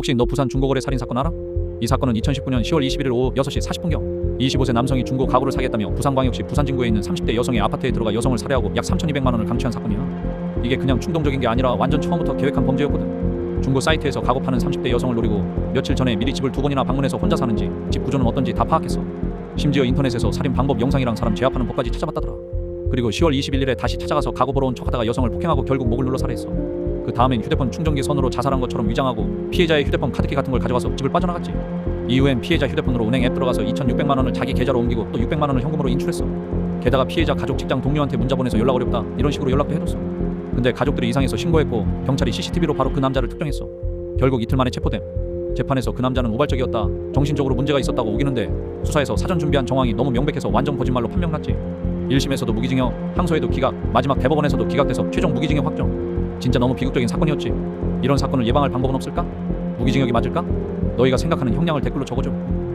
혹시 너 부산 중고거래 살인 사건 알아? 이 사건은 2019년 10월 21일 오후 6시 40분경 25세 남성이 중고 가구를 사겠다며 부산광역시 부산진구에 있는 30대 여성의 아파트에 들어가 여성을 살해하고 약 3,200만 원을 강취한 사건이야. 이게 그냥 충동적인 게 아니라 완전 처음부터 계획한 범죄였거든. 중고 사이트에서 가구 파는 30대 여성을 노리고 며칠 전에 미리 집을 두 번이나 방문해서 혼자 사는지 집 구조는 어떤지 다 파악했어. 심지어 인터넷에서 살인 방법 영상이랑 사람 제압하는 법까지 찾아봤다더라. 그리고 10월 21일에 다시 찾아가서 가구 보러 온 척하다가 여성을 폭행하고 결국 목을 눌러 살해했어. 그 다음엔 휴대폰 충전기 선으로 자살한 것처럼 위장하고 피해자의 휴대폰 카드키 같은 걸 가져가서 집을 빠져나갔지. 이후엔 피해자 휴대폰으로 은행 앱 들어가서 2,600만 원을 자기 계좌로 옮기고 또 600만 원을 현금으로 인출했어. 게다가 피해자 가족 직장 동료한테 문자 보내서 연락 어렵다 이런 식으로 연락도 해뒀어. 근데 가족들이 이상해서 신고했고 경찰이 CCTV로 바로 그 남자를 특정했어. 결국 이틀 만에 체포됨. 재판에서 그 남자는 우발적이었다. 정신적으로 문제가 있었다고 우기는데 수사에서 사전 준비한 정황이 너무 명백해서 완전 거짓말로 판명났지. 1심에서도 무기징역, 항소에도 기각, 마지막 대법원에서도 기각돼서 최종 무기징역 확정. 진짜 너무 비극적인 사건이었지. 이런 사건을 예방할 방법은 없을까? 무기징역이 맞을까? 너희가 생각하는 형량을 댓글로 적어줘.